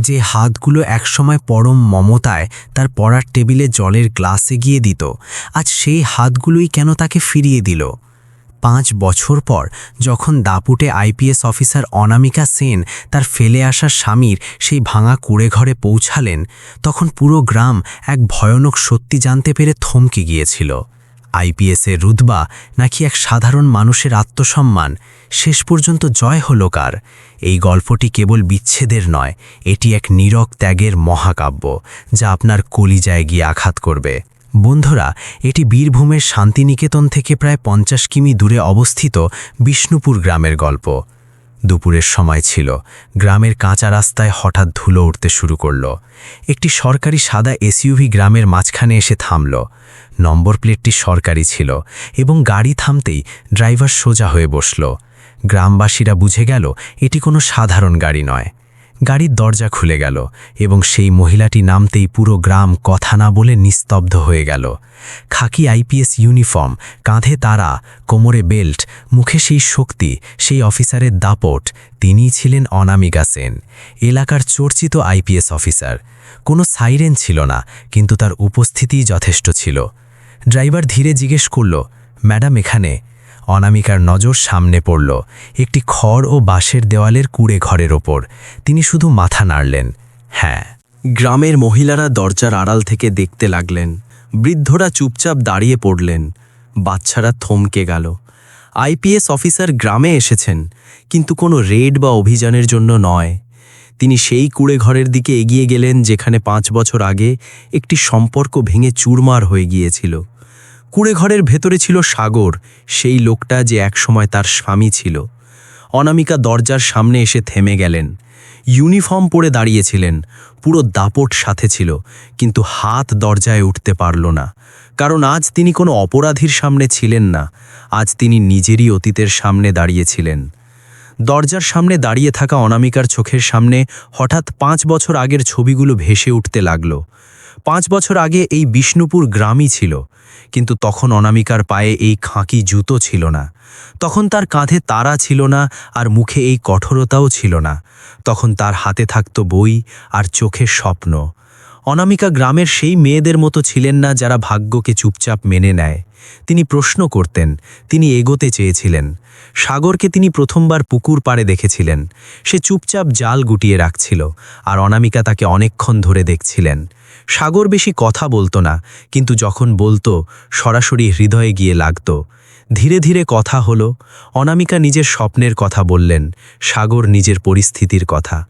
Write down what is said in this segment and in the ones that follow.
যে হাতগুলো একসময় পরম মমতায় তার পড়ার টেবিলে জলের গ্লাসে গিয়ে দিত, আজ সেই হাতগুলোই কেন তাকে ফিরিয়ে দিল? পাঁচ বছর পর যখন দাপুটে আইপিএস অফিসার অনামিকা সেন তার ফেলে আসা স্বামীর সেই ভাঙা কুড়ে ঘরে পৌঁছালেন, তখন পুরো গ্রাম এক ভয়ানক সত্যি জানতে পেরে থমকে গিয়েছিল। আইপিএসের রুদবা নাকি এক সাধারণ মানুষের আত্মসম্মান? শেষ পর্যন্ত জয় হল কার? এই গল্পটি কেবল বিচ্ছেদের নয়, এটি এক নীরব ত্যাগের মহাকাব্য, যা আপনার কলিজায় গিয়ে আঘাত করবে। বন্ধুরা, এটি বীরভূমের শান্তিনিকেতন থেকে প্রায় পঞ্চাশ কিমি দূরে অবস্থিত বিষ্ণুপুর গ্রামের গল্প। দুপুরের সময় ছিল। গ্রামের কাঁচা রাস্তায় হঠাৎ ধুলো উঠতে শুরু করল। একটি সরকারি সাদা এসইউভি গ্রামের মাঝখানে এসে থামল। নম্বর প্লেটটি সরকারি ছিল এবং গাড়ি থামতেই ড্রাইভার সোজা হয়ে বসল। গ্রামবাসীরা বুঝে গেল, এটি কোনো সাধারণ গাড়ি নয়। গাড়ির দরজা খুলে গেল এবং সেই মহিলাটি নামতেই পুরো গ্রাম কথা না বলে নিস্তব্ধ হয়ে গেল। খাকি আইপিএস ইউনিফর্ম, কাঁধে তারা, কোমরে বেল্ট, মুখে সেই শক্তি, সেই অফিসারের দাপট, তিনিই ছিলেন অনামিকা সেন, এলাকার চর্চিত আইপিএস অফিসার। কোনো সাইরেন ছিল না, কিন্তু তার উপস্থিতিই যথেষ্ট ছিল। ড্রাইভার ধীরে জিজ্ঞেস করল, ম্যাডাম এখানে? অনামিকার নজর সামনে পড়ল। একটি খড় ও বাঁশের দেওয়ালের কুড়ে ঘরের ওপর। তিনি শুধু মাথা নাড়লেন। হ্যাঁ। গ্রামের মহিলারা দরজার আড়াল থেকে দেখতে লাগলেন। বৃদ্ধরা চুপচাপ দাঁড়িয়ে পড়লেন। বাচ্চারা থমকে গেল। আইপিএস অফিসার গ্রামে এসেছেন, কিন্তু কোনো রেড বা অভিযানের জন্য নয়। তিনি সেই কুড়ে ঘরের দিকে এগিয়ে গেলেন, যেখানে পাঁচ বছর আগে একটি সম্পর্ক ভেঙে চুরমার হয়ে গিয়েছিল। কুড়ে ঘরের ভেতরে ছিল সাগর, সেই লোকটা যে একসময় তার স্বামী ছিল। অনামিকা দরজার সামনে এসে থেমে গেলেন। ইউনিফর্ম পরে দাঁড়িয়েছিলেন, পুরো দাপট সাথে ছিল, কিন্তু হাত দরজায় উঠতে পারল না। কারণ আজ তিনি কোনো অপরাধীর সামনে ছিলেন না, আজ তিনি নিজেরই অতীতের সামনে দাঁড়িয়েছিলেন। দরজার সামনে দাঁড়িয়ে থাকা অনামিকার চোখের সামনে হঠাৎ পাঁচ বছর আগের ছবিগুলো ভেসে উঠতে লাগল। পাঁচ বছর আগে এই বিষ্ণুপুর গ্রামই ছিল, কিন্তু তখন অনামিকার পায়ে এই খাঁকি জুতো ছিল না। তখন তার কাঁধে তারা ছিল না আর মুখে এই কঠোরতাও ছিল না। তখন তার হাতে থাকত বই আর চোখের স্বপ্ন। অনামিকা গ্রামের সেই মেয়েদের মতো ছিলেন না যারা ভাগ্যকে চুপচাপ মেনে নেয়। তিনি প্রশ্ন করতেন, তিনি এগোতে চেয়েছিলেন। সাগরকে তিনি প্রথমবার পুকুর পাড়ে দেখেছিলেন। সে চুপচাপ জাল গুটিয়ে রাখছিল আর অনামিকা তাকে অনেকক্ষণ ধরে দেখছিলেন। সাগর বেশি কথা বলতো না, কিন্তু যখন বলতো, সরাসরি হৃদয়ে গিয়ে লাগত। ধীরে ধীরে কথা হলো, অনামিকা নিজের স্বপ্নের কথা বললেন, সাগর নিজের পরিস্থিতির কথা।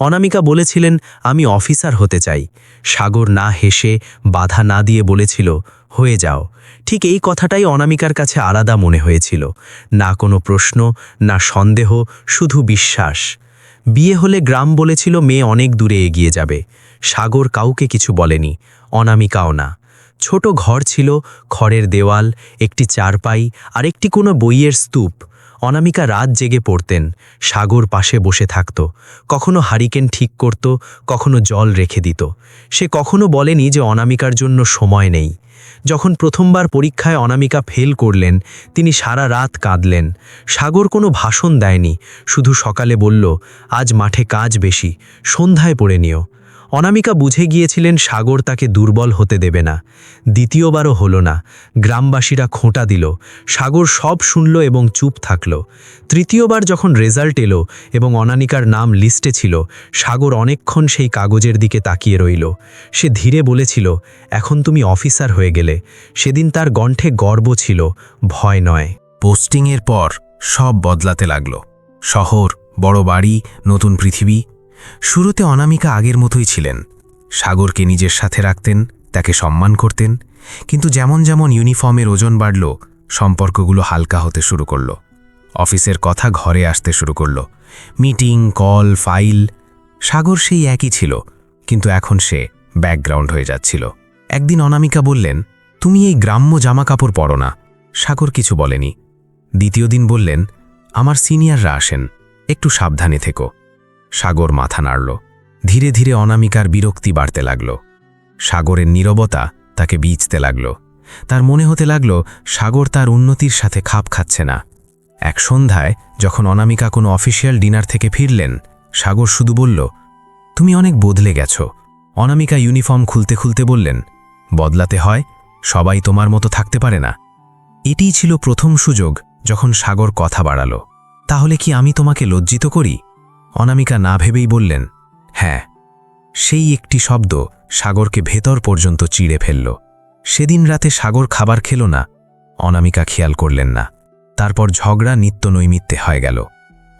অনামিকা বলেছিলেন, আমি অফিসার হতে চাই। সাগর না হেসে বাধা না দিয়ে বলেছিল, হয়ে যাও। ঠিক এই কথাটাই অনামিকার কাছে আলাদা মনে হয়েছিল। না কোনো প্রশ্ন, না সন্দেহ, শুধু বিশ্বাস। বিয়ে হলে গ্রাম বলেছিল, মেয়ে অনেক দূরে এগিয়ে যাবে। সাগর কাউকে কিছু বলেনি, অনামিকাও না। ছোট ঘর ছিল খড়ের দেওয়াল, একটি চারপাই আর একটি কোনো বইয়ের স্তূপ। অনামিকা রাত জেগে পড়তেন, সাগর পাশে বসে থাকত, কখনো হারিকেন ঠিক করত, কখনো জল রেখে দিত। সে কখনো বলেনি যে অনামিকার জন্য সময় নেই। যখন প্রথমবার পরীক্ষায় অনামিকা ফেল করলেন, তিনি সারা রাত কাঁদলেন। সাগর কোনো ভাষণ দেয়নি, শুধু সকালে বলল, আজ মাঠে কাজ বেশি, সন্ধ্যায় পড়ে নিও। অনামিকা বুঝে গিয়েছিলেন সাগর তাকে দুর্বল হতে দেবে না। দ্বিতীয়বারও হলো না। গ্রামবাসীরা খোঁটা দিল। সাগর সব শুনল এবং চুপ থাকল। তৃতীয়বার যখন রেজাল্ট এলো এবং অনামিকার নাম লিস্টে ছিল, সাগর অনেকক্ষণ সেই কাগজের দিকে তাকিয়ে রইল। সে ধীরে বলেছিল, এখন তুমি অফিসার হয়ে গেলে। সেদিন তার গণ্ঠে গর্ব ছিল, ভয় নয়। পোস্টিংয়ের পর সব বদলাতে লাগল। শহর, বড় বাড়ি, নতুন পৃথিবী শুরুতে অনামিকা আগের মতোই ছিলেন। সাগরকে নিজের সাথে রাখতেন, তাকে সম্মান করতেন, কিন্তু যেমন যেমন ইউনিফর্মের ওজন বাড়ল, সম্পর্কগুলো হালকা হতে শুরু করল। অফিসের কথা ঘরে আসতে শুরু করল। মিটিং, কল, ফাইল, সাগর সেই একই ছিল, কিন্তু এখন সে ব্যাকগ্রাউন্ড হয়ে যাচ্ছিল। একদিন অনামিকা বললেন, তুমি এই গ্রাম্য জামাকাপড় পরো না। সাগর কিছু বলেনি। দ্বিতীয় দিন বললেন, আমার সিনিয়ররা আসেন, একটু সাবধানে থেকো। সাগর মাথা নাড়ল। ধীরে ধীরে অনামিকার বিরক্তি বাড়তে লাগল। সাগরের নীরবতা তাকে বিচতে লাগল। তার মনে হতে লাগল, সাগর তার উন্নতির সাথে খাপ খাচ্ছে না। এক সন্ধ্যায় যখন অনামিকা কোনো অফিসিয়াল ডিনার থেকে ফিরলেন, সাগর শুধু বলল, তুমি অনেক বদলে গেছো। অনামিকা ইউনিফর্ম খুলতে খুলতে বললেন, বদলাতে হয়, সবাই তোমার মতো থাকতে পারে না। এটিই ছিল প্রথম সুযোগ যখন সাগর কথা বাড়াল। তাহলে কি আমি তোমাকে লজ্জিত করি? অনামিকা না ভেবেই বললেন হ্যাঁ। সেই একটি শব্দ সাগরকে ভেতর পর্যন্ত চিড়ে ফেলল। সেদিন রাতে সাগর খাবার খেল না। অনামিকা খেয়াল করলেন না। তারপর ঝগড়া নিত্য নৈমিত্তে হয়ে গেল।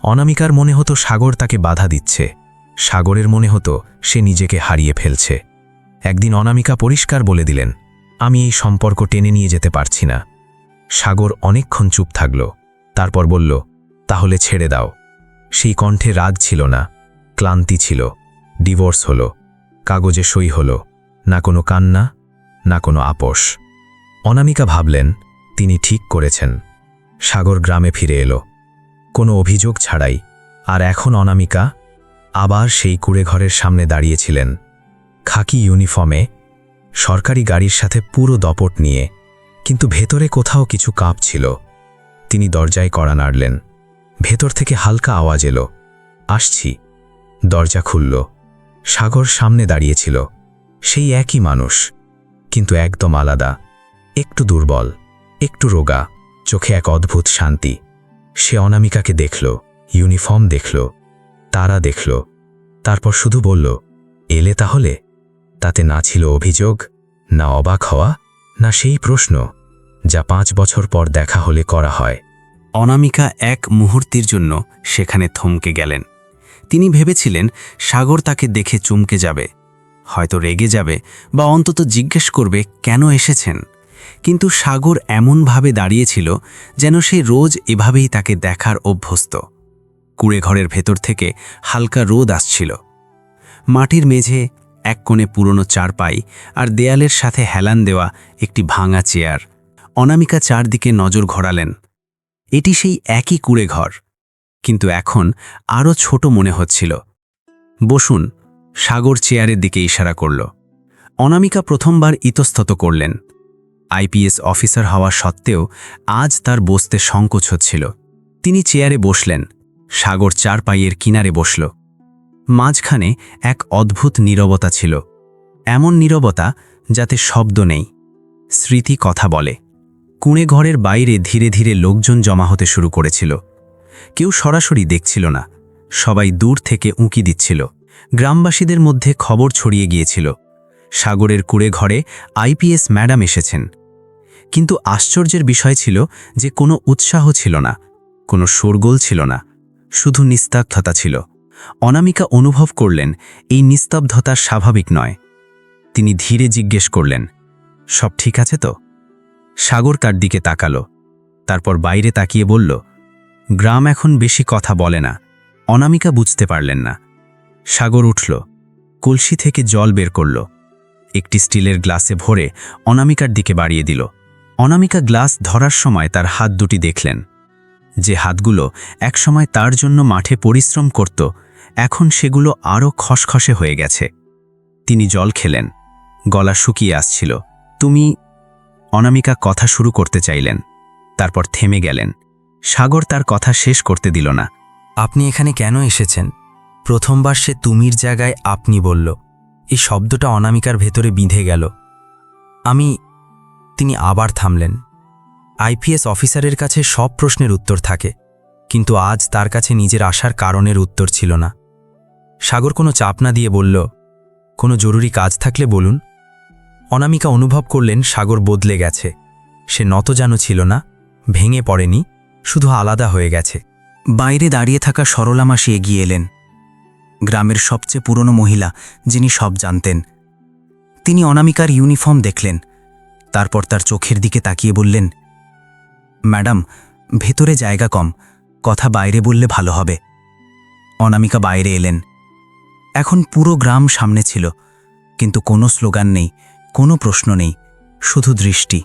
অনামিকার মনে হতো সাগর তাকে বাধা দিচ্ছে। সাগরের মনে হতো সে নিজেকে হারিয়ে ফেলছে। একদিন অনামিকা পরিষ্কার বলে দিলেন, আমি এই সম্পর্ক টেনে নিয়ে যেতে পারছি না। সাগর অনেকক্ষণ চুপ থাকল। তারপর বলল, তাহলে ছেড়ে দাও। সেই কণ্ঠে রাগ ছিল না, ক্লান্তি ছিল, ডিভোর্স হলো, কাগজে সই হলো, না কোনো কান্না, না কোনো আপোষ। অনামিকা ভাবলেন, তিনি ঠিক করেছেন। সাগর গ্রামে ফিরে এলো। কোনো অভিযোগ ছাড়াই, আর এখন অনামিকা আবার সেই কুড়েঘরের সামনে দাঁড়িয়েছিলেন। খাকি ইউনিফর্মে, সরকারি গাড়ির সাথে পুরো দপট নিয়ে, কিন্তু ভেতরে কোথাও কিছু কাঁপ ছিল। তিনি দরজায় কড়া নাড়লেন। ভেতর থেকে হালকা আওয়াজ এলো। আসছি। দরজা খুলল। সাগর সামনে দাঁড়িয়েছিল। সেই একই মানুষ, কিন্তু একদম আলাদা। একটু দুর্বল, একটু রোগা, চোখে এক অদ্ভুত শান্তি। সে অনামিকাকে দেখল, ইউনিফর্ম দেখল, তারা দেখল, তারপর শুধু বলল, এলে তাহলে? তাতে না ছিল অভিযোগ, না অবাক হওয়া, না সেই প্রশ্ন, যা পাঁচ বছর পর দেখা হলে করা হয়। অনামিকা এক মুহূর্তের জন্য সেখানে থমকে গেলেন। তিনি ভেবেছিলেন সাগর তাকে দেখে চমকে যাবে, হয়তো রেগে যাবে বা অন্তত জিজ্ঞেস করবে কেন এসেছেন। কিন্তু সাগর এমনভাবে দাঁড়িয়েছিল যেন সে রোজ এভাবেই তাকে দেখার অভ্যস্ত। কুড়ে ঘরের ভেতর থেকে হালকা রোদ আসছিল। মাটির মেঝে এক কোণে পুরনো চারপাই আর দেয়ালের সাথে হেলান দেওয়া একটি ভাঙা চেয়ার। অনামিকা চারদিকে নজর ঘোরালেন। এটি সেই একই কুড়ে ঘর। কিন্তু এখন আরও ছোট মনে হচ্ছিল। বসুন, সাগর চেয়ারের দিকে ইশারা করল। অনামিকা প্রথমবার ইতস্তত করলেন। আইপিএস অফিসার হওয়া সত্ত্বেও আজ তার বসতে সংকোচ হচ্ছিল। তিনি চেয়ারে বসলেন, সাগর চার পাইয়ের কিনারে বসল। মাঝখানে এক অদ্ভুত নীরবতা ছিল। এমন নীরবতা যাতে শব্দ নেই। স্মৃতি কথা বলে। কুঁড়ে ঘরের বাইরে ধীরে ধীরে লোকজন জমা হতে শুরু করেছিল। কেউ সরাসরি দেখছিল না। সবাই দূর থেকে উঁকি দিচ্ছিল। গ্রামবাসীদের মধ্যে খবর ছড়িয়ে গিয়েছিল। সাগরের কুড়ে ঘরে আইপিএস ম্যাডাম এসেছেন। কিন্তু আশ্চর্যের বিষয় ছিল যে কোনো উৎসাহ ছিল না, কোনো শোরগোল ছিল না, শুধু নিস্তব্ধতা ছিল। অনামিকা অনুভব করলেন, এই নিস্তব্ধতা স্বাভাবিক নয়। তিনি ধীরে জিজ্ঞেস করলেন, সব ঠিক আছে তো? সাগর তার দিকে তাকালো। তারপর বাইরে তাকিয়ে বলল, গ্রাম এখন বেশি কথা বলে না। অনামিকা বুঝতে পারলেন না। সাগর উঠল, কলসি থেকে জল বের করল। একটি স্টিলের গ্লাসে ভরে অনামিকার দিকে বাড়িয়ে দিল। অনামিকা গ্লাস ধরার সময় তার হাত দুটি দেখলেন। যে হাতগুলো একসময় তার জন্য মাঠে পরিশ্রম করত, এখন সেগুলো আরও খসখসে হয়ে গেছে। তিনি জল খেলেন। গলা শুকিয়ে আসছিল। তুমি অনামিকা কথা শুরু করতে চাইলেন, তারপর থেমে গেলেন। সাগর তার কথা শেষ করতে দিল না। আপনি এখানে কেন এসেছেন? প্রথমবার সে তুমির জায়গায় আপনি বলল। এই শব্দটা অনামিকার ভেতরে বিঁধে গেল। আমি, তিনি আবার থামলেন। আইপিএস অফিসারের কাছে সব প্রশ্নের উত্তর থাকে, কিন্তু আজ তার কাছে নিজের আসার কারণের উত্তর ছিল না। সাগর কোনো চাপ না দিয়ে বলল, কোনো জরুরি কাজ থাকলে বলুন। অনামিকা অনুভব করলেন সাগর বদলে গেছে। সে নতজানো ছিল না, ভেঙে পড়েনি, শুধু আলাদা হয়ে গেছে। বাইরে দাঁড়িয়ে থাকা সরলা মাসি এগিয়ে এলেন। গ্রামের সবচেয়ে পুরনো মহিলা, যিনি সব জানতেন। তিনি অনামিকার ইউনিফর্ম দেখলেন, তারপর তার চোখের দিকে তাকিয়ে বললেন, ম্যাডাম, ভেতরে জায়গা কম, কথা বাইরে বললে ভালো হবে। অনামিকা বাইরে এলেন। এখন পুরো গ্রাম সামনে ছিল, কিন্তু কোনো স্লোগান নেই কোনো প্রশ্ন নেই, শুধু দৃষ্টি।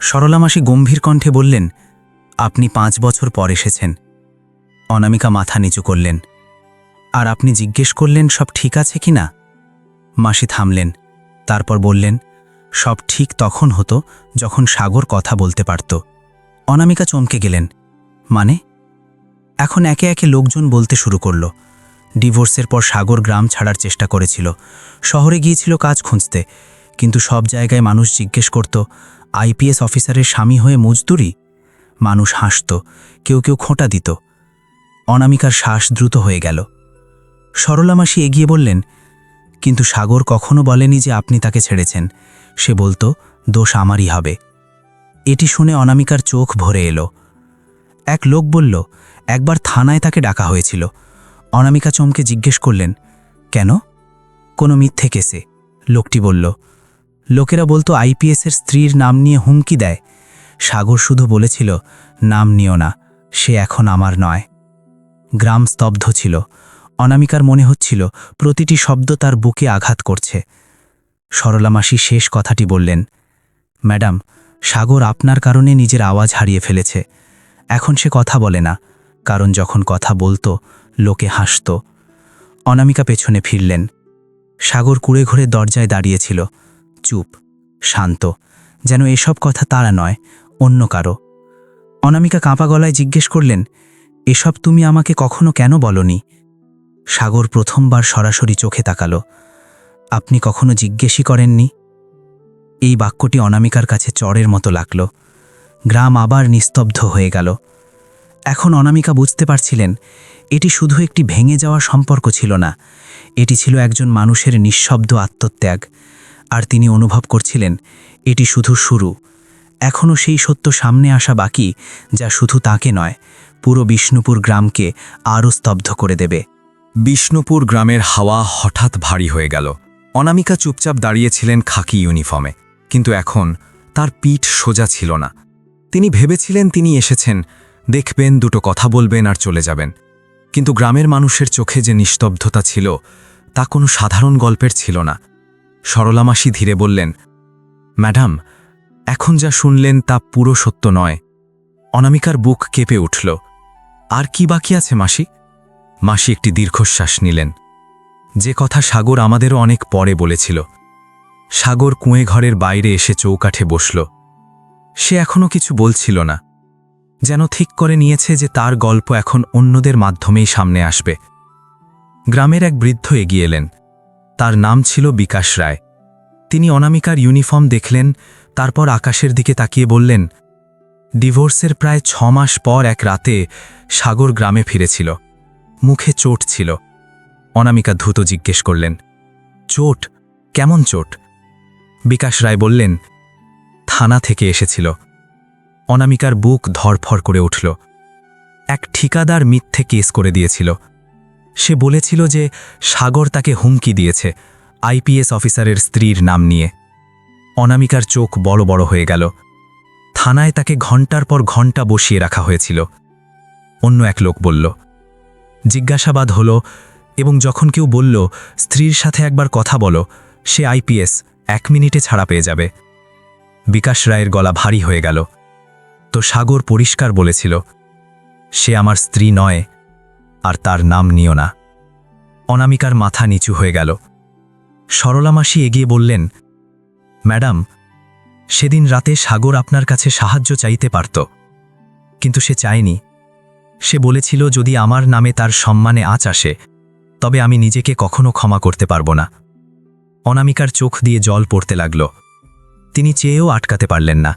সরলা মাসি গম্ভীর কণ্ঠে বললেন, আপনি পাঁচ বছর পর এসেছেন। অনামিকা মাথা নিচু করলেন। আর আপনি জিজ্ঞেস করলেন, সব ঠিক আছে কি না? মাসি থামলেন, তারপর বললেন, সব ঠিক তখন হতো যখন সাগর কথা বলতে পারত। অনামিকা চমকে গেলেন। মানে? এখন একে একে লোকজন বলতে শুরু করল। ডিভোর্সের পর সাগর গ্রাম ছাড়ার চেষ্টা করেছিল। শহরে গিয়েছিল কাজ খুঁজতে, কিন্তু সব জায়গায় মানুষ জিজ্ঞেস করত, আইপিএস অফিসারের স্বামী হয়ে মজদুরি? মানুষ হাসত, কেউ কেউ খোঁটা দিত। অনামিকার শ্বাস দ্রুত হয়ে গেল। সরলা মাসি এগিয়ে বললেন, কিন্তু সাগর কখনো বলেনি যে আপনি তাকে ছেড়েছেন। সে বলতো, দোষ আমারই হবে। এটি শুনে অনামিকার চোখ ভরে এলো। এক লোক বলল, একবার থানায় তাকে ডাকা হয়েছিল। অনামিকা চমকে জিজ্ঞেস করলেন, কেন? কোনো মিথ্যে কেসে। লোকটি বলল, লোকেরা বলতো আইপিএসের স্ত্রীর নাম নিয়ে হুমকি দেয়। সাগর শুধু বলেছিল, নাম নিও না, সে এখন আমার নয়। গ্রাম স্তব্ধ ছিল। অনামিকার মনে হচ্ছিল, প্রতিটি শব্দ তার বুকে আঘাত করছে। সরলা মাসি শেষ কথাটি বললেন, ম্যাডাম, সাগর আপনার কারণে নিজের আওয়াজ হারিয়ে ফেলেছে। এখন সে কথা বলে না, কারণ যখন কথা বলতো লোকে হাসত। অনামিকা পেছনে ফিরলেন। সাগর কুড়ে ঘুরে দরজায় দাঁড়িয়েছিল। চুপ, শান্ত, যেন এসব কথা তারা নয়, অন্য কারও। অনামিকা কাঁপা গলায় জিজ্ঞেস করলেন, এসব তুমি আমাকে কখনো কেন বলনি? সাগর প্রথমবার সরাসরি চোখে তাকালো। আপনি কখনো জিজ্ঞেসই করেননি? এই বাক্যটি অনামিকার কাছে চরের মতো লাগল। গ্রাম আবার নিস্তব্ধ হয়ে গেল। এখন অনামিকা বুঝতে পারছিলেন এটি শুধু একটি ভেঙে যাওয়া সম্পর্ক ছিল না। এটি ছিল একজন মানুষের নিঃশব্দ আত্মত্যাগ। আর তিনি অনুভব করছিলেন, এটি শুধু শুরু। এখনও সেই সত্য সামনে আসা বাকি, যা শুধু তাকে নয়, পুরো বিষ্ণুপুর গ্রামকে আরও স্তব্ধ করে দেবে। বিষ্ণুপুর গ্রামের হাওয়া হঠাৎ ভারী হয়ে গেল। অনামিকা চুপচাপ দাঁড়িয়েছিলেন খাকি ইউনিফর্মে। কিন্তু এখন তার পিঠ সোজা ছিল না। তিনি ভেবেছিলেন তিনি এসেছেন, দেখবেন দুটো কথা বলবেন আর চলে যাবেন। কিন্তু গ্রামের মানুষের চোখে যে নিস্তব্ধতা ছিল, তা কোনো সাধারণ গল্পের ছিল না। সরলামাসি ধীরে বললেন, ম্যাডাম, এখন যা শুনলেন তা পুরো সত্য নয়। অনামিকার বুক কেঁপে উঠল। আর কি বাকি আছে, মাসি? মাসি একটি দীর্ঘশ্বাস নিলেন। যে কথা সাগর আমাদেরও অনেক পরে বলেছিল। সাগর কুঁয়ে ঘরের বাইরে এসে চৌকাঠে বসল। সে এখনও কিছু বলছিল না। যেন ঠিক করে নিয়েছে যে তার গল্প এখন অন্যদের মাধ্যমেই সামনে আসবে। গ্রামের এক বৃদ্ধ এগিয়ে এলেন। তার নাম ছিল বিকাশ রায়। তিনি অনামিকার ইউনিফর্ম দেখলেন, তারপর আকাশের দিকে তাকিয়ে বললেন, ডিভোর্সের প্রায় ছ মাস পর এক রাতে সাগর গ্রামে ফিরেছিল। মুখে চোট ছিল। অনামিকা দ্রুত জিজ্ঞেস করলেন, চোট? কেমন চোট? বিকাশ রায় বললেন, থানা থেকে এসেছিল। অনামিকার বুক ধরফর করে উঠল। এক ঠিকাদার মিথ্যে কেস করে দিয়েছিল। সে বলেছিল যে সাগর তাকে হুমকি দিয়েছে আইপিএস অফিসারের স্ত্রীর নাম নিয়ে। অনামিকার চোখ বড় বড় হয়ে গেল। থানায় তাকে ঘণ্টার পর ঘণ্টা বসিয়ে রাখা হয়েছিল। অন্য এক লোক বলল, জিজ্ঞাসাবাদ হলো এবং যখন কেউ বলল, স্ত্রীর সাথে একবার কথা বলো, সে আইপিএস এক মিনিটে ছাড়া পেয়ে যাবে। বিকাশ রায়ের গলা ভারী হয়ে গেল। তো সাগর পরিষ্কার বলেছিল, সে আমার স্ত্রী নয়, আর তার নাম নিও না। অনামিকার মাথা নিচু হয়ে গেল। সরলামাসি এগিয়ে বললেন, ম্যাডাম, সেদিন রাতে সাগর আপনার কাছে সাহায্য চাইতে পারত, কিন্তু সে চায়নি। সে বলেছিল, যদি আমার নামে তার সম্মানে আঁচ আসে, তবে আমি নিজেকে কখনো ক্ষমা করতে পারব না। অনামিকার চোখ দিয়ে জল পড়তে লাগল। তিনি চেয়েও আটকাতে পারলেন না।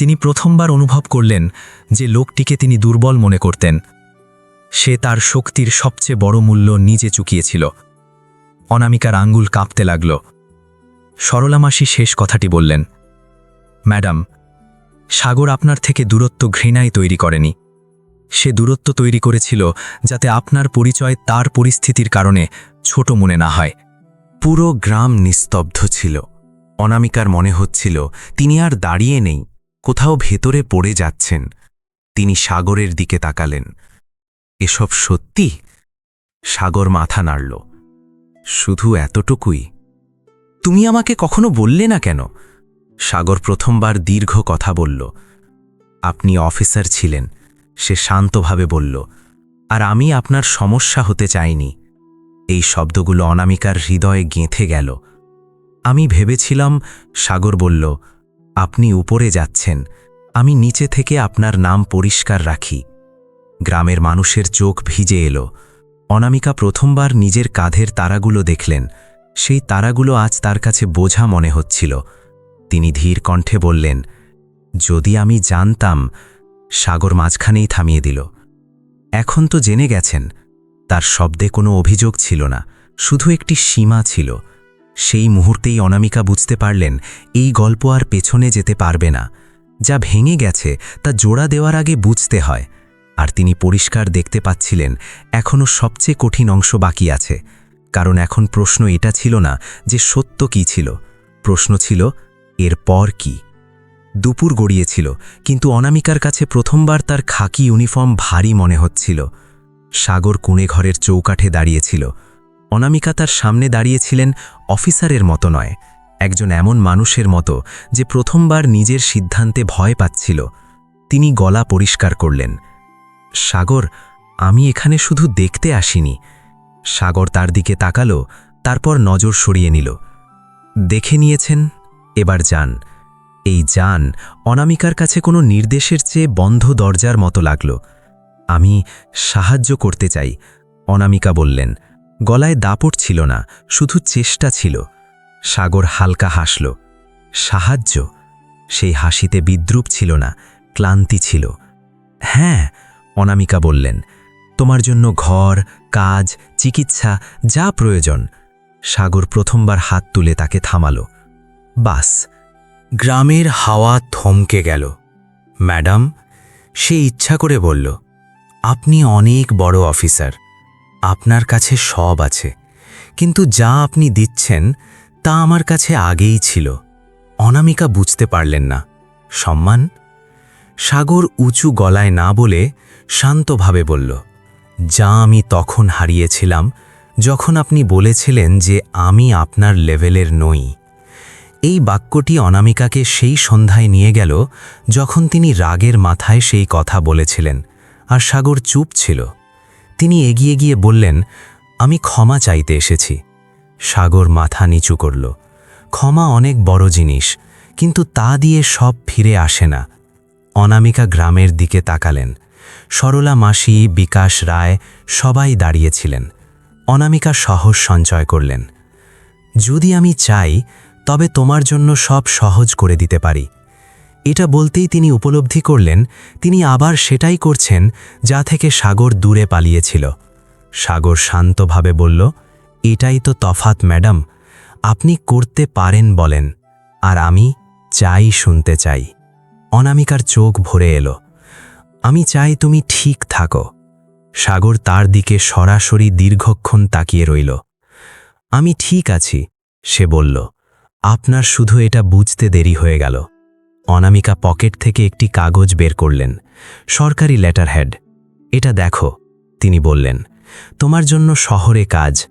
তিনি প্রথমবার অনুভব করলেন যে লোকটিকে তিনি দুর্বল মনে করতেন। সে তার শক্তির সবচেয়ে বড় মূল্য নিজে চুকিয়েছিল। অনামিকার আঙ্গুল কাঁপতে লাগল। সরলামাসি শেষ কথাটি বললেন, ম্যাডাম, সাগর আপনার থেকে দূরত্ব ঘৃণাই তৈরি করেনি। সে দূরত্ব তৈরি করেছিল যাতে আপনার পরিচয় তার পরিস্থিতির কারণে ছোট মনে না হয়। পুরো গ্রাম নিস্তব্ধ ছিল। অনামিকার মনে হচ্ছিল, তিনি আর দাঁড়িয়ে নেই। কোথাও ভেতরে পড়ে যাচ্ছেন। তিনি সাগরের দিকে তাকালেন। এসব সত্যি? সাগর মাথা নাড়ল। শুধু এতটুকুই। তুমি আমাকে কখনো বললে না কেন? সাগর প্রথমবার দীর্ঘ কথা বলল। আপনি অফিসার ছিলেন। সে শান্তভাবে বলল, আর আমি আপনার সমস্যা হতে চাইনি। এই শব্দগুলো অনামিকার হৃদয়ে গেঁথে গেল। আমি ভেবেছিলাম, সাগর বলল আপনি উপরে যাচ্ছেন। আমি নিচে থেকে আপনার নাম পরিষ্কার রাখি। গ্রামের মানুষের চোখ ভিজে এলো। অনামিকা প্রথমবার নিজের কাঁধের তারাগুলো দেখলেন। সেই তারাগুলো আজ তার কাছে বোঝা মনে হচ্ছিল। তিনি ধীর কণ্ঠে বললেন, যদি আমি জানতাম, সাগর মাঝখানেই থামিয়ে দিল। এখন তো জেনে গেছেন, তার শব্দে কোনো অভিযোগ ছিল না, শুধু একটি সীমা ছিল। সেই মুহূর্তেই অনামিকা বুঝতে পারলেন, এই গল্প আর পেছনে যেতে পারবে না। যা ভেঙে গেছে, তা জোড়া দেওয়ার আগে বুঝতে হয়। আর তিনি পরিষ্কার দেখতে পাচ্ছিলেন, এখনও সবচেয়ে কঠিন অংশ বাকি আছে। কারণ এখন প্রশ্ন এটা ছিল না যে সত্য কি ছিল। প্রশ্ন ছিল, এর পর কি? দুপুর গড়িয়েছিল, কিন্তু অনামিকার কাছে প্রথমবার তার খাকি ইউনিফর্ম ভারী মনে হচ্ছিল। সাগর কুণে ঘরের চৌকাঠে দাঁড়িয়েছিল। অনামিকা তার সামনে দাঁড়িয়েছিলেন অফিসারের মতো নয়, একজন এমন মানুষের মতো যে প্রথমবার নিজের সিদ্ধান্তে ভয় পাচ্ছিল। তিনি গলা পরিষ্কার করলেন, সাগর, আমি এখানে শুধু দেখতে আসিনি। সাগর তার দিকে তাকালো, তারপর নজর সরিয়ে নিল। দেখে নিয়েছেন, এবার যান। এই যান অনামিকার কাছে কোনো নির্দেশের চেয়ে বন্ধ দরজার মতো লাগল। আমি সাহায্য করতে চাই, অনামিকা বললেন। গলায় দাপট ছিল না, শুধু চেষ্টা ছিল। সাগর হালকা হাসল। সাহায্য। সেই হাসিতে বিদ্রুপ ছিল না, ক্লান্তি ছিল। হ্যাঁ অনামিকা বললেন, তোমার জন্য ঘর, কাজ, চিকিৎসা, যা প্রয়োজন। সাগর প্রথমবার হাত তুলে তাকে থামালো। বাস। গ্রামের হাওয়া থমকে গেল। ম্যাডাম, সে ইচ্ছা করে বলল, আপনি অনেক বড় অফিসার। আপনার কাছে সব আছে। কিন্তু যা আপনি দিচ্ছেন, তা আমার কাছে আগেই ছিল। অনামিকা বুঝতে পারলেন না। সম্মান? সাগর উঁচু গলায় না বলে শান্তভাবে বলল, যা আমি তখন হারিয়েছিলাম, যখন আপনি বলেছিলেন যে আমি আপনার লেভেলের নই। এই বাক্যটি অনামিকাকে সেই সন্ধ্যায় নিয়ে গেল, যখন তিনি রাগের মাথায় সেই কথা বলেছিলেন, আর সাগর চুপ ছিল। তিনি এগিয়ে গিয়ে বললেন, আমি ক্ষমা চাইতে এসেছি। সাগর মাথা নিচু করল। ক্ষমা অনেক বড় জিনিস, কিন্তু তা দিয়ে সব ফিরে আসে না। অনামিকা গ্রামের দিকে তাকালেন। সরলা মাসি, বিকাশ রায় সবাই দাঁড়িয়েছিলেন। অনামিকা সাহস সঞ্চয় করলেন, যদি আমি চাই, তবে তোমার জন্য সব সহজ করে দিতে পারি। এটা বলতেই তিনি উপলব্ধি করলেন, তিনি আবার সেটাই করছেন যা থেকে সাগর দূরে পালিয়েছিল। সাগর শান্তভাবে বলল, এটাই তো তফাত ম্যাডাম। আপনি করতে পারেন বলেন, আর আমি চাই শুনতে চাই। অনামিকার চোখ ভরে এলো, আমি চাই তুমি ঠিক থাকো। সাগর তার দিকে সরাসরি দীর্ঘক্ষণ তাকিয়ে রইল। আমি ঠিক আছি, সে বলল, আপনার শুধু এটা বুঝতে দেরি হয়ে গেল। অনামিকা পকেট থেকে একটি কাগজ বের করলেন। সরকারি লেটার হেড। এটা দেখো, তিনি বললেন। তোমার জন্য শহরে কাজ।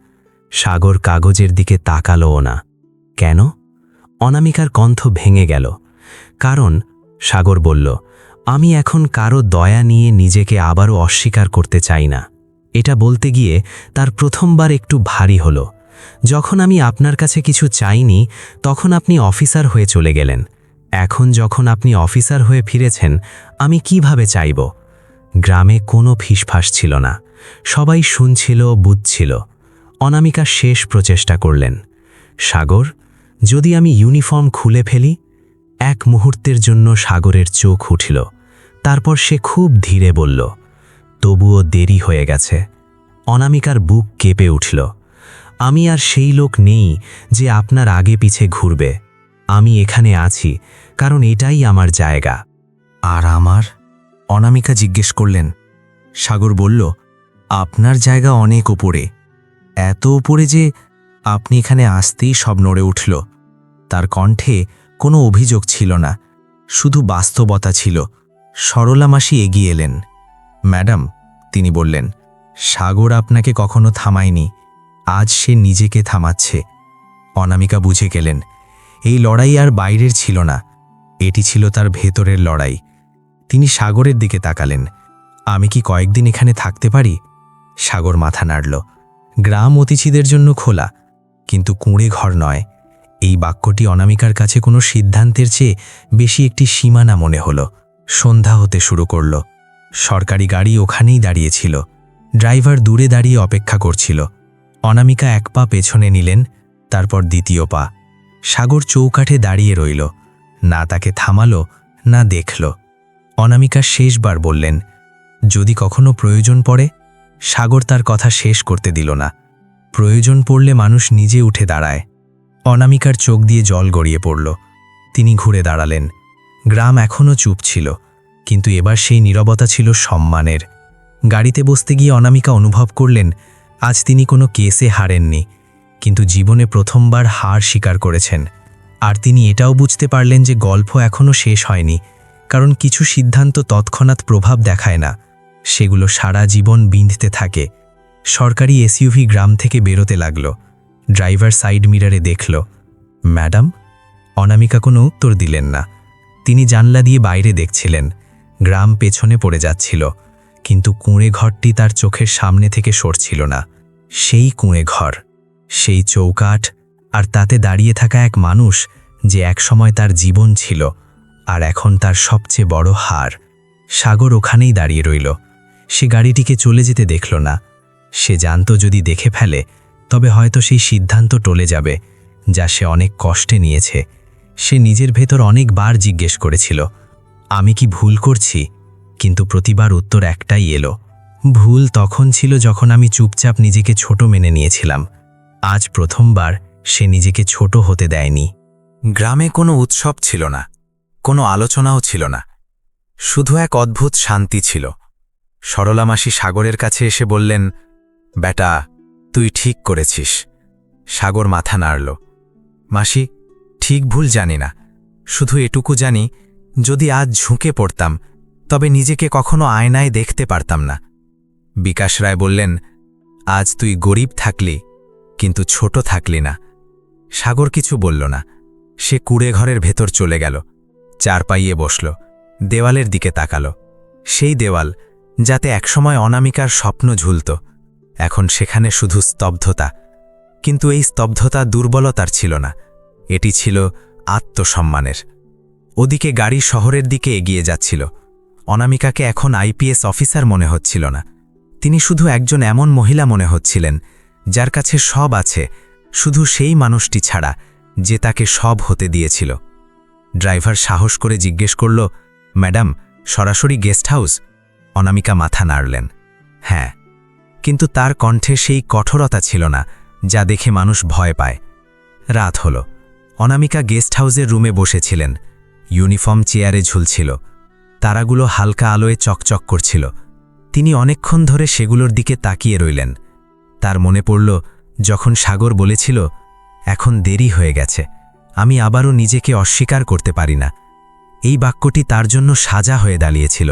সাগর কাগজের দিকে তাকালোও না। কেন? অনামিকার কণ্ঠ ভেঙে গেল। কারণ, সাগর বলল, আমি এখন কারও দয়া নিয়ে নিজেকে আবারও অস্বীকার করতে চাই না। এটা বলতে গিয়ে তার প্রথমবার একটু ভারী হলো। যখন আমি আপনার কাছে কিছু চাইনি, তখন আপনি অফিসার হয়ে চলে গেলেন। এখন যখন আপনি অফিসার হয়ে ফিরেছেন, আমি কীভাবে চাইব? গ্রামে কোনো ফিসফাস ছিল না। সবাই শুনছিল, বুঝছিল। অনামিকা শেষ প্রচেষ্টা করলেন। সাগর, যদি আমি ইউনিফর্ম খুলে ফেলি? এক মুহূর্তের জন্য সাগরের চোখ উঠিল। তারপর সে খুব ধীরে বলল, তবুও দেরি হয়ে গেছে। অনামিকার বুক কেঁপে উঠল। আমি আর সেই লোক নেই যে আপনার আগে পিছে ঘুরবে। আমি এখানে আছি, কারণ এটাই আমার জায়গা। আর আমার? অনামিকা জিজ্ঞেস করলেন। সাগর বলল, আপনার জায়গা অনেক ওপরে এত ওপরে যে আপনি এখানে আসতেই সব নড়ে উঠল। তার কণ্ঠে কোনো অভিযোগ ছিল না, শুধু বাস্তবতা ছিল। সরলা মাসি এগিয়ে এলেন। ম্যাডাম, তিনি বললেন, সাগর আপনাকে কখনো থামায়নি। আজ সে নিজেকে থামাচ্ছে। অনামিকা বুঝে গেলেন এই লড়াই আর বাইরের ছিল না। এটি ছিল তার ভেতরের লড়াই। তিনি সাগরের দিকে তাকালেন। আমি কি কয়েকদিন এখানে থাকতে পারি? সাগর মাথা নাড়ল। গ্রাম অতিথিদের জন্য খোলা, কিন্তু কুঁড়ে ঘর নয়। এই বাক্যটি অনামিকার কাছে কোনো সিদ্ধান্তের চেয়ে বেশি একটি সীমানা মনে হলো। সন্ধ্যা হতে শুরু করল। সরকারি গাড়ি ওখানেই দাঁড়িয়েছিল। ড্রাইভার দূরে দাঁড়িয়ে অপেক্ষা করছিল। অনামিকা এক পা পেছনে নিলেন, তারপর দ্বিতীয় পা। সাগর চৌকাঠে দাঁড়িয়ে রইল। না তাকে থামালো, না দেখল। অনামিকা শেষবার বললেন, যদি কখনো প্রয়োজন পড়ে? সাগর তার কথা শেষ করতে দিল না। প্রয়োজন পড়লে মানুষ নিজে উঠে দাঁড়ায়। অনামিকার চোখ দিয়ে জল গড়িয়ে পড়ল। তিনি ঘুরে দাঁড়ালেন। গ্রাম এখনও চুপ ছিল, কিন্তু এবার সেই নীরবতা ছিল সম্মানের। গাড়িতে বসতে গিয়ে অনামিকা অনুভব করলেন, আজ তিনি কোনো কেসে হারেননি। কিন্তু জীবনে প্রথমবার হার স্বীকার করেছেন। আর তিনি এটাও বুঝতে পারলেন যে গল্প এখনও শেষ হয়নি, কারণ কিছু সিদ্ধান্ত তৎক্ষণাৎ প্রভাব দেখায় না। সেগুলো সারা জীবন বিঁধতে থাকে। সরকারি এসইউভি গ্রাম থেকে বেরোতে লাগল। ড্রাইভার সাইড মিরারে দেখল, ম্যাডাম, অনামিকা কোনো উত্তর দিলেন না। তিনি জানলা দিয়ে বাইরে দেখছিলেন। গ্রাম পেছনে পড়ে যাচ্ছিল, কিন্তু কুঁড়ে ঘরটি তার চোখের সামনে থেকে সরছিল না। সেই কুঁড়ে ঘর। সেই চৌকাঠ আর তাতে দাঁড়িয়ে থাকা এক মানুষ যে একসময় তার জীবন ছিল আর এখন তার সবচেয়ে বড় হার। সাগর ওখানেই দাঁড়িয়ে রইল। সে গাড়িটিকে চলে যেতে দেখল না। সে জানত যদি দেখে ফেলে, তবে হয়তো সেই সিদ্ধান্ত টলে যাবে, যা সে অনেক কষ্টে নিয়েছে। সে নিজের ভেতর অনেকবার জিজ্ঞেস করেছিল, আমি কি ভুল করছি? কিন্তু প্রতিবার উত্তর একটাই এলো, ভুল তখন ছিল যখন আমি চুপচাপ নিজেকে ছোট মেনে নিয়েছিলাম। আজ প্রথমবার সে নিজেকে ছোট হতে দেয়নি। গ্রামে কোনো উৎসব ছিল না, কোনো আলোচনাও ছিল না। শুধু এক অদ্ভুত শান্তি ছিল। সরলামাসি সাগরের কাছে এসে বললেন, বেটা, তুই ঠিক করেছিস। সাগর মাথা নাড়ল। মাসি, ঠিক ভুল জানি না। শুধু এটুকু জানি, যদি আজ ঝুঁকে পড়তাম, তবে নিজেকে কখনো আয়নায় দেখতে পারতাম না। বিকাশ রায় বললেন, আজ তুই গরিব থাকলি কিন্তু ছোট থাকলি না। সাগর কিছু বলল না। সে কুড়ে ঘরের ভেতর চলে গেল। চার পাইয়ে বসল। দেওয়ালের দিকে তাকাল। সেই দেওয়াল যাতে একসময় অনামিকার স্বপ্ন ঝুলত। এখন সেখানে শুধু স্তব্ধতা। কিন্তু এই স্তব্ধতা দুর্বলতার ছিল না। এটি ছিল আত্মসম্মানের। ওদিকে গাড়ি শহরের দিকে এগিয়ে যাচ্ছিল। অনামিকাকে এখন আইপিএস অফিসার মনে হচ্ছিল না। তিনি শুধু একজন এমন মহিলা মনে হচ্ছিলেন যার কাছে সব আছে, শুধু সেই মানুষটি ছাড়া যে তাকে সব হতে দিয়েছিল। ড্রাইভার সাহস করে জিজ্ঞেস করল, ম্যাডাম, সরাসরি গেস্ট হাউস? অনামিকা মাথা নাড়লেন। হ্যাঁ কিন্তু তার কণ্ঠে সেই কঠোরতা ছিল না, যা দেখে মানুষ ভয় পায়। রাত হল। অনামিকা গেস্ট হাউসের রুমে বসেছিলেন। ইউনিফর্ম চেয়ারে ঝুলছিল। তারাগুলো হালকা আলোয় চকচক করছিল। তিনি অনেকক্ষণ ধরে সেগুলোর দিকে তাকিয়ে রইলেন। তার মনে পড়ল, যখন সাগর বলেছিল, এখন দেরি হয়ে গেছে, আমি আবারও নিজেকে অস্বীকার করতে পারি না। এই বাক্যটি তার জন্য সাজা হয়ে দাঁড়িয়েছিল,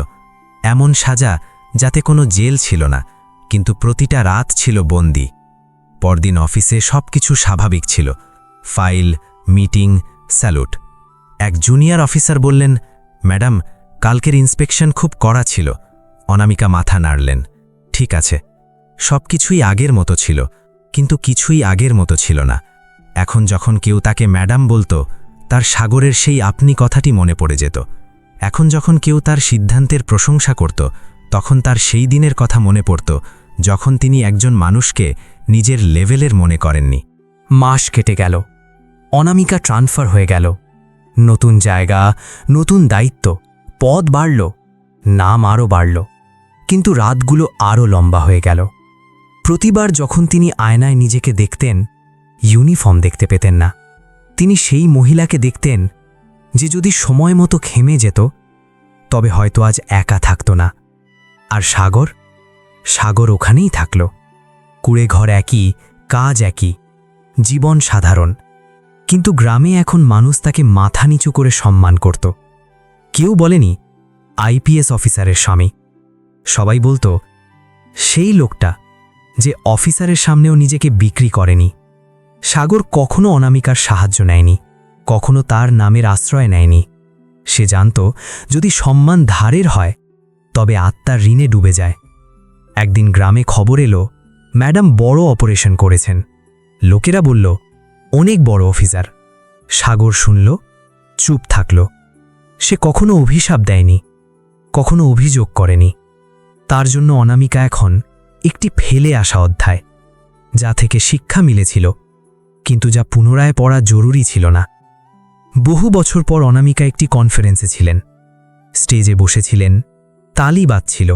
এমন সাজা যাতে কোনো জেল ছিল না, কিন্তু প্রতিটা রাত ছিল বন্দি। পরদিন অফিসে সবকিছু স্বাভাবিক ছিল, ফাইল, মিটিং, স্যালুট। এক জুনিয়র অফিসার বললেন, ম্যাডাম, কালকের ইন্সপেকশন খুব কড়া ছিল, অনামিকা মাথা নাড়লেন, ঠিক আছে সবকিছুই আগের মতো ছিল, কিন্তু কিছুই আগের মতো ছিল না। এখন যখন কেউ তাকে ম্যাডাম বলতো, তার সাগরের সেই আপনি কথাটি মনে পড়ে যেত। এখন যখন কেউ তার সিদ্ধান্তের প্রশংসা করত, তখন তার সেই দিনের কথা মনে পড়ত, যখন তিনি একজন মানুষকে নিজের লেভেলের মনে করেননি। মাস কেটে গেল, অনামিকা ট্রান্সফার হয়ে গেল। নতুন জায়গা, নতুন দায়িত্ব, পদ বাড়ল, নাম আরও বাড়ল, কিন্তু রাতগুলো আরও লম্বা হয়ে গেল। প্রতিবার যখন তিনি আয়নায় নিজেকে দেখতেন, ইউনিফর্ম দেখতে পেতেন না। তিনি সেই মহিলাকে দেখতেন যে যদি সময় মতো খেমে যেত, তবে হয়তো আজ একা থাকত না। আর সাগর? সাগর ওখানেই থাকল। কুড়ে ঘর একই, কাজ একই, জীবন সাধারণ। কিন্তু গ্রামে এখন মানুষ তাকে মাথা নিচু করে সম্মান করত। কেউ বলেনি, আইপিএস অফিসারের স্বামী। সবাই বলতো, সেই লোকটা যে অফিসারের সামনেও নিজেকে বিক্রি করেনি। সাগর কখনো অনামিকার সাহায্য নেয়নি, কখনো তার নামের আশ্রয় নেয়নি। সে জানত, যদি সম্মান ধারের হয়, তবে আত্মার ঋণে ডুবে যায়। একদিন গ্রামে খবর এলো, ম্যাডাম বড় অপারেশন করেছেন। লোকেরা বলল, অনেক বড় অফিসার। সাগর শুনল, চুপ থাকল। সে কখনো অভিশাপ দেয়নি, কখনো অভিযোগ করেনি। তার জন্য অনামিকা এখন একটি ফেলে আসা অধ্যায়, যা থেকে শিক্ষা মিলেছিল, কিন্তু যা পুনরায় পড়া জরুরি ছিল না। বহু বছর পর অনামিকা একটি কনফারেন্সে ছিলেন। স্টেজে বসেছিলেন, তালি বাজছিল,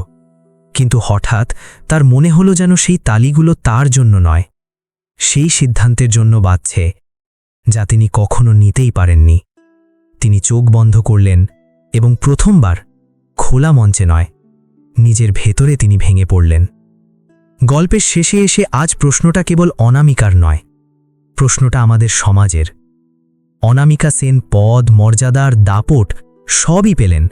কিন্তু হঠাৎ তার মনে হলো যেন সেই তালিগুলো তার জন্য নয়, সেই সিদ্ধান্তের জন্য বাজছে, যা তিনি কখনো নিতেই পারেননি। তিনি চোখ বন্ধ করলেন এবং প্রথমবার খোলা মঞ্চে নয়, নিজের ভেতরে তিনি ভেঙে পড়লেন। গল্পের শেষে এসে আজ প্রশ্নটা কেবল অনামিকার নয়, প্রশ্নটা আমাদের সমাজের। অনামিকা সেন পদ মর্যাদার দাপট সবই পেলেন,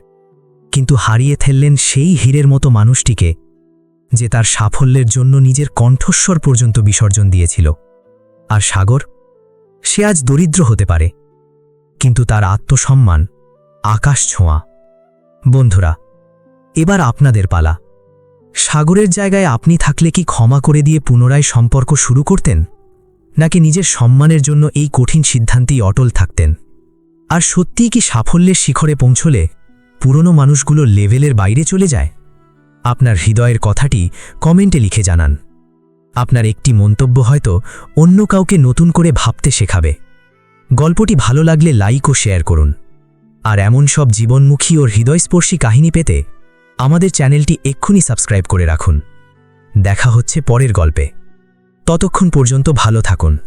কিন্তু হারিয়ে ফেললেন সেই হীরের মতো মানুষটিকে যে তার সাফল্যের জন্য নিজের কণ্ঠস্বর পর্যন্ত বিসর্জন দিয়েছিল। আর সাগর, সে আজ দরিদ্র হতে পারে, কিন্তু তার আত্মসম্মান আকাশ ছোঁয়া। বন্ধুরা, এবার আপনাদের পালা। সাগরের জায়গায় আপনি থাকলে কি ক্ষমা করে দিয়ে পুনরায় সম্পর্ক শুরু করতেন? নাকি নিজের সম্মানের জন্য এই কঠিন সিদ্ধান্তেই অটল থাকতেন? আর সত্যিই কি সাফল্যের শিখরে পৌঁছলে পুরনো মানুষগুলো লেভেলের বাইরে চলে যায়? আপনার হৃদয়ের কথাটি কমেন্টে লিখে জানান। আপনার একটি মন্তব্য হয়তো অন্য কাউকে নতুন করে ভাবতে শেখাবে। গল্পটি ভালো লাগলে লাইক ও শেয়ার করুন। আর এমন সব জীবনমুখী ও হৃদয়স্পর্শী কাহিনী পেতে আমাদের চ্যানেলটি এক্ষুনি সাবস্ক্রাইব করে রাখুন। দেখা হচ্ছে পরের গল্পে। ততক্ষণ পর্যন্ত ভালো থাকুন।